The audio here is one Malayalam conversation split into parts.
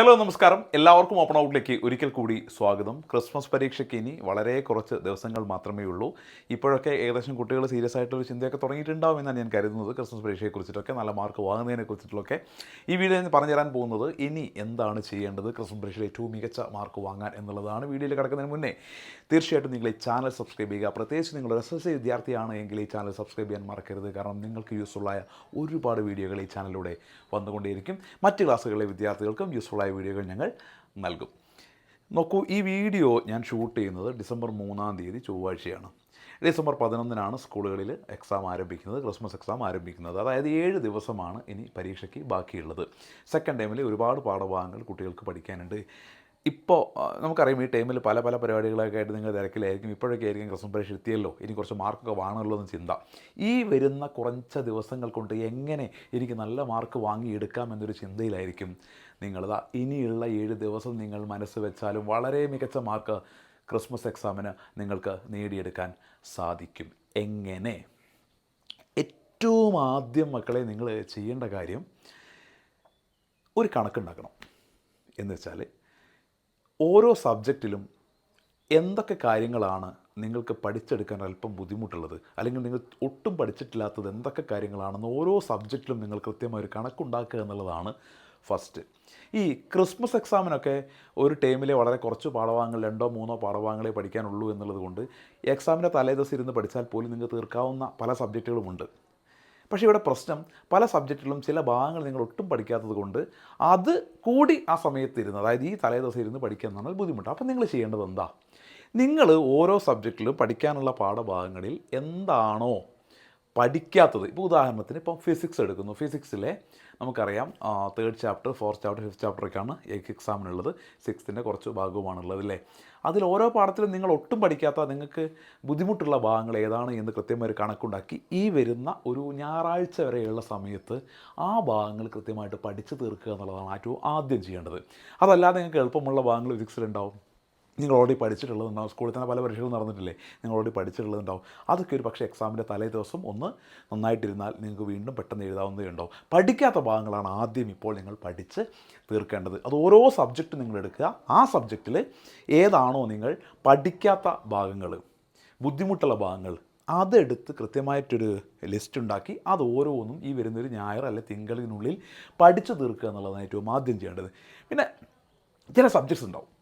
ഹലോ നമസ്കാരം. എല്ലാവർക്കും ഓപ്പൺ ഔട്ടിലേക്ക് ഒരിക്കൽ കൂടി സ്വാഗതം. ക്രിസ്മസ് പരീക്ഷയ്ക്ക് ഇനി വളരെ കുറച്ച് ദിവസങ്ങൾ മാത്രമേ ഉള്ളൂ. ഇപ്പോഴൊക്കെ ഏകദേശം കുട്ടികൾ സീരിയസ് ആയിട്ടൊരു ചിന്തയൊക്കെ തുടങ്ങിയിട്ടുണ്ടാവും എന്നാണ് ഞാൻ കരുതുന്നത്. ക്രിസ്മസ് പരീക്ഷയെ കുറിച്ചിട്ടൊക്കെ നല്ല മാർക്ക് വാങ്ങുന്നതിനെ കുറിച്ചിട്ടൊക്കെ ഈ വീഡിയോ ഞാൻ പറഞ്ഞു തരാൻ പോകുന്നത് ഇനി എന്താണ് ചെയ്യേണ്ടത്? ക്രിസ്മസ് പരീക്ഷയിൽ ഏറ്റവും മികച്ച മാർക്ക് വാങ്ങാൻ എന്നുള്ളതാണ് വീഡിയോയിൽ കിടക്കുന്നതിന് മുന്നേ. തീർച്ചയായിട്ടും നിങ്ങൾ ഈ ചാനൽ സബ്സ്ക്രൈബ് ചെയ്യുക. പ്രത്യേകിച്ച് നിങ്ങൾ എസ് എസ് സി വിദ്യാർത്ഥിയാണ് എങ്കിൽ ഈ ചാനൽ സബ്സ്ക്രൈബ് ചെയ്യാൻ മറക്കരുത്. കാരണം നിങ്ങൾക്ക് യൂസ്ഫുള്ളായ ഒരുപാട് വീഡിയോകൾ ഈ ചാനലിലൂടെ വന്നുകൊണ്ടേയിരിക്കും. മറ്റ് ക്ലാസ്സുകളിലെ വിദ്യാർത്ഥികൾക്കും യൂസ്ഫുള്ളായ വീഡിയോകൾ ഞങ്ങൾ നൽകും. നോക്കൂ ഈ വീഡിയോ ഞാൻ ഷൂട്ട് ചെയ്യുന്നത് ഡിസംബർ മൂന്നാം തീയതി ചൊവ്വാഴ്ചയാണ്. ഡിസംബർ പതിനൊന്നിനാണ് സ്കൂളുകളിൽ എക്സാം ആരംഭിക്കുന്നത് ക്രിസ്മസ് എക്സാം ആരംഭിക്കുന്നത്. അതായത് ഏഴ് ദിവസമാണ് ഇനി പരീക്ഷയ്ക്ക് ബാക്കിയുള്ളത്. സെക്കൻഡ് ടൈമിൽ ഒരുപാട് പാഠഭാഗങ്ങൾ കുട്ടികൾക്ക് പഠിക്കാനുണ്ട്. ഇപ്പോൾ നമുക്കറിയാം ഈ ടൈമിൽ പല പല പരിപാടികളൊക്കെ ആയിട്ട് നിങ്ങൾ തിരക്കിലായിരിക്കും. ഇപ്പോഴൊക്കെ ആയിരിക്കും ക്രിസ്മസ് പരീക്ഷ എത്തിയല്ലോ. ഇനി കുറച്ച് മാർക്കൊക്കെ വാങ്ങണമല്ലോ എന്ന് ചിന്ത. ഈ വരുന്ന കുറച്ച് ദിവസങ്ങൾ കൊണ്ട് എങ്ങനെ എനിക്ക് നല്ല മാർക്ക് വാങ്ങിയെടുക്കാം എന്നൊരു ചിന്തയിലായിരിക്കും. നിങ്ങളിതാ. ഇനിയുള്ള ഏഴ് ദിവസം നിങ്ങൾ മനസ്സ് വെച്ചാലും വളരെ മികച്ച മാർക്ക് ക്രിസ്മസ് എക്സാമിന് നിങ്ങൾക്ക് നേടിയെടുക്കാൻ സാധിക്കും. എങ്ങനെ? ഏറ്റവും ആദ്യം മക്കളെ നിങ്ങൾ ചെയ്യേണ്ട കാര്യം ഒരു കണക്കുണ്ടാക്കണം. എന്ന് വെച്ചാൽ ഓരോ സബ്ജക്റ്റിലും എന്തൊക്കെ കാര്യങ്ങളാണ് നിങ്ങൾക്ക് പഠിച്ചെടുക്കാൻ അല്പം ബുദ്ധിമുട്ടുള്ളത്? അല്ലെങ്കിൽ നിങ്ങൾ ഒട്ടും പഠിച്ചിട്ടില്ലാത്തത് എന്തൊക്കെ കാര്യങ്ങളാണെന്ന് ഓരോ സബ്ജക്റ്റിലും നിങ്ങൾ കൃത്യമായ ഒരു കണക്കുണ്ടാക്കുക എന്നുള്ളതാണ് ഫസ്റ്റ്. ഈ ക്രിസ്മസ് എക്സാമിനൊക്കെ ഒരു ടൈമിലെ വളരെ കുറച്ച് പാഠഭാഗങ്ങൾ രണ്ടോ മൂന്നോ പാഠഭാഗങ്ങളെ പഠിക്കാനുള്ളൂ എന്നുള്ളത് കൊണ്ട് എക്സാമിന്റെ തലേദിവസം ഇരുന്ന് പഠിച്ചാൽ പോലും നിങ്ങൾക്ക് തീർക്കാവുന്ന പല സബ്ജക്റ്റുകളുമുണ്ട് പക്ഷേ ഇവിടെ പ്രശ്നം പല സബ്ജക്റ്റിലും ചില ഭാഗങ്ങൾ നിങ്ങൾ ഒട്ടും പഠിക്കാത്തത് കൊണ്ട് അത് കൂടി ആ സമയത്ത് ഇരുന്ന് അതായത് ഈ തലേദിവസം ഇരുന്ന് പഠിക്കുക എന്ന് പറഞ്ഞാൽ ബുദ്ധിമുട്ട് അപ്പോൾ നിങ്ങൾ ചെയ്യേണ്ടത് എന്താ? നിങ്ങൾ ഓരോ സബ്ജക്റ്റിലും പഠിക്കാനുള്ള പാഠഭാഗങ്ങളിൽ എന്താണോ പഠിക്കാത്തത്. ഇപ്പോൾ ഉദാഹരണത്തിന് ഇപ്പം ഫിസിക്സ് എടുക്കുന്നു. ഫിസിക്സിലെ നമുക്കറിയാം third chapter fourth chapter fifth ചാപ്റ്ററൊക്കെയാണ് എക്സാമിനുള്ളത് സിക്സ്ത്തിന്റെ കുറച്ച് ഭാഗവുമാണുള്ളത് അല്ലേ അതിൽ ഓരോ പാഠത്തിലും നിങ്ങൾ ഒട്ടും പഠിക്കാത്ത നിങ്ങൾക്ക് ബുദ്ധിമുട്ടുള്ള ഭാഗങ്ങൾ ഏതാണ് എന്ന് കൃത്യമായി കണക്കുണ്ടാക്കി ഈ വരുന്ന ഒരു ഞായറാഴ്ച വരെയുള്ള സമയത്ത് ആ ഭാഗങ്ങൾ കൃത്യമായിട്ട് പഠിച്ചു തീർക്കുക എന്നുള്ളതാണ് ഏറ്റവും ആദ്യം ചെയ്യേണ്ടത്. അതല്ലാതെ നിങ്ങൾക്ക് എളുപ്പമുള്ള ഭാഗങ്ങൾ ഫിസിക്സിലുണ്ടാവും നിങ്ങൾ ഓൾറെഡി പഠിച്ചിട്ടുള്ളതുണ്ടാവും സ്കൂളിൽ തന്നെ പല പരീക്ഷകളും നടന്നിട്ടില്ലേ? നിങ്ങൾ ഓൾറെഡി പഠിച്ചിട്ടുള്ളതുണ്ടാവും അതൊക്കെ ഒരു പക്ഷേ എക്സാമിന്റെ തലേ ദിവസം ഒന്ന് നന്നായിട്ടിരുന്നാൽ നിങ്ങൾക്ക് വീണ്ടും പെട്ടെന്ന് എഴുതാവുന്നതേ ഉണ്ടാവും. പഠിക്കാത്ത ഭാഗങ്ങളാണ് ആദ്യം ഇപ്പോൾ നിങ്ങൾ പഠിച്ച് തീർക്കേണ്ടത്. അത് ഓരോ സബ്ജക്റ്റ് നിങ്ങൾ എടുക്കുക. ആ സബ്ജക്റ്റിൽ ഏതാണോ നിങ്ങൾ പഠിക്കാത്ത ഭാഗങ്ങൾ ബുദ്ധിമുട്ടുള്ള ഭാഗങ്ങൾ അതെടുത്ത് കൃത്യമായിട്ടൊരു ലിസ്റ്റ് ഉണ്ടാക്കി അത് ഓരോന്നും ഈ വരുന്നൊരു ഞായർ അല്ലെ തിങ്കളിനുള്ളിൽ പഠിച്ചു തീർക്കുക എന്നുള്ളതാണ് ഏറ്റവും ആദ്യം ചെയ്യേണ്ടത്. പിന്നെ ചില സബ്ജക്ട്സ് ഉണ്ടാവും.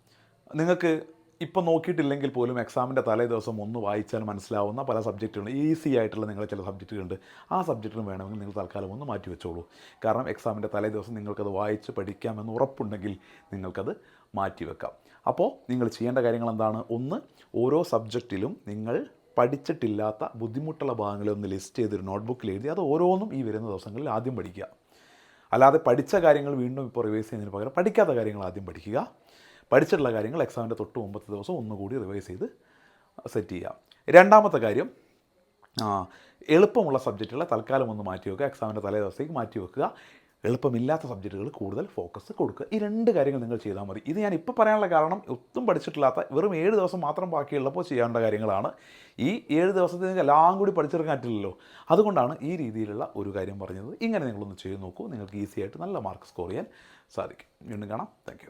നിങ്ങൾക്ക് ഇപ്പം നോക്കിയിട്ടില്ലെങ്കിൽ പോലും എക്സാമിന്റെ തലേ ദിവസം ഒന്ന് വായിച്ചാൽ മനസ്സിലാവുന്ന പല സബ്ജക്റ്റുകളും ഈസി ആയിട്ടുള്ള നിങ്ങളുടെ ചില സബ്ജക്റ്റുകളുണ്ട് ആ സബ്ജക്റ്റിന് വേണമെങ്കിൽ നിങ്ങൾ തൽക്കാലം ഒന്ന് മാറ്റി വെച്ചോളൂ. കാരണം എക്സാമിന്റെ തലേ ദിവസം നിങ്ങൾക്കത് വായിച്ച് പഠിക്കാമെന്ന് ഉറപ്പുണ്ടെങ്കിൽ നിങ്ങൾക്കത് മാറ്റി വെക്കാം. അപ്പോൾ നിങ്ങൾ ചെയ്യേണ്ട കാര്യങ്ങൾ എന്താണ്? ഒന്ന് ഓരോ സബ്ജക്റ്റിലും നിങ്ങൾ പഠിച്ചിട്ടില്ലാത്ത ബുദ്ധിമുട്ടുള്ള ഭാഗങ്ങളെ ഒന്ന് ലിസ്റ്റ് ചെയ്തൊരു നോട്ട്ബുക്കിൽ എഴുതി അത് ഓരോന്നും ഈ വരുന്ന ദിവസങ്ങളിൽ ആദ്യം പഠിക്കുക. അല്ലാതെ പഠിച്ച കാര്യങ്ങൾ വീണ്ടും ഇപ്പോൾ റിവൈസ് ചെയ്യുന്നതിന് പകരം പഠിക്കാത്ത കാര്യങ്ങൾ ആദ്യം പഠിക്കുക. പഠിച്ചിട്ടുള്ള കാര്യങ്ങൾ എക്സാമിന്റെ തൊട്ട് മുമ്പത്തെ ദിവസം ഒന്നുകൂടി റിവൈസ് ചെയ്ത് സെറ്റ് ചെയ്യുക രണ്ടാമത്തെ കാര്യം എളുപ്പമുള്ള സബ്ജക്റ്റുകളെ തൽക്കാലം ഒന്ന് മാറ്റി വെക്കുക. എക്സാമിന്റെ തലേ ദിവസത്തേക്ക് മാറ്റി വെക്കുക. എളുപ്പമില്ലാത്ത സബ്ജക്റ്റുകൾ കൂടുതൽ ഫോക്കസ് കൊടുക്കുക. ഈ രണ്ട് കാര്യങ്ങൾ നിങ്ങൾ ചെയ്താൽ മതി. ഇത് ഞാൻ ഇപ്പോൾ പറയാനുള്ള കാരണം ഒട്ടും പഠിച്ചിട്ടില്ലാത്ത വെറും ഏഴ് ദിവസം മാത്രം ബാക്കിയുള്ളപ്പോൾ ചെയ്യേണ്ട കാര്യങ്ങളാണ്. ഈ ഏഴ് ദിവസത്തിൽ നിങ്ങൾക്ക് എല്ലാം കൂടി പഠിച്ചെടുക്കാൻ പറ്റില്ലല്ലോ. അതുകൊണ്ടാണ് ഈ രീതിയിലുള്ള ഒരു കാര്യം പറഞ്ഞത്. ഇങ്ങനെ നിങ്ങളൊന്ന് ചെയ്ത് നോക്കൂ. നിങ്ങൾക്ക് ഈസി ആയിട്ട് നല്ല മാർക്ക് സ്കോർ ചെയ്യാൻ സാധിക്കും. വീണ്ടും കാണാം. താങ്ക്